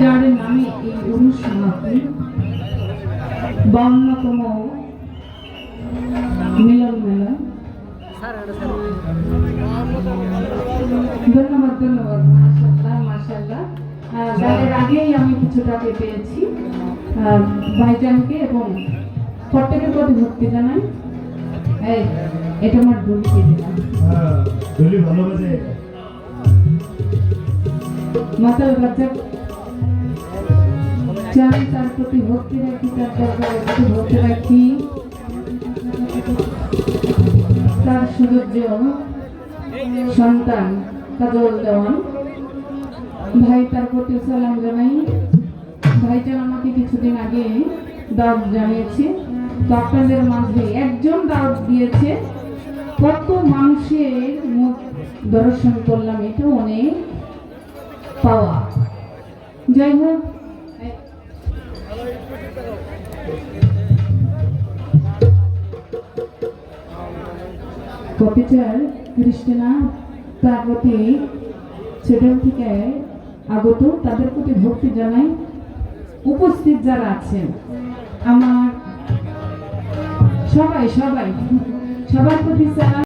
যার নামে এই অনুষ্ঠানটি বান্নতম মিলন মেলা। ধন্যবাদ ধন্যবাদ মাশাল্লাহ মাশাল্লাহ গানের আগেই আমি কিছুটা পেয়েছি ভাইজানকে এবং প্রত্যেকের প্রতি ভক্তি জানাই। এই এটা আমার ভুলকে দিলাম দলি ভালোবাসে মাতাল রাজ্জাক চাই তার প্রতি ভক্তি রাখি তার দরবারে প্রতি ভক্তি রাখি। তার সুযোগ্য সন্তান কাজল দেওয়ান। ভাই তার প্রতি সালাম জানাই। ভাইজান আমাকে কিছুদিন আগে দাওয়াত জানিয়েছে। তো আপনাদের মাঝে একজন দাওয়াত দিয়েছে। কত মানুষের মুখ দর্শন করলাম এটা অনেক পাওয়া। যাই হোক খ্রিস্টানা তার প্রতি ছোট থেকে আগত তাদের প্রতি ভক্তি জানাই উপস্থিত যারা আছেন। আমার সবাই সবাই, সবার প্রতি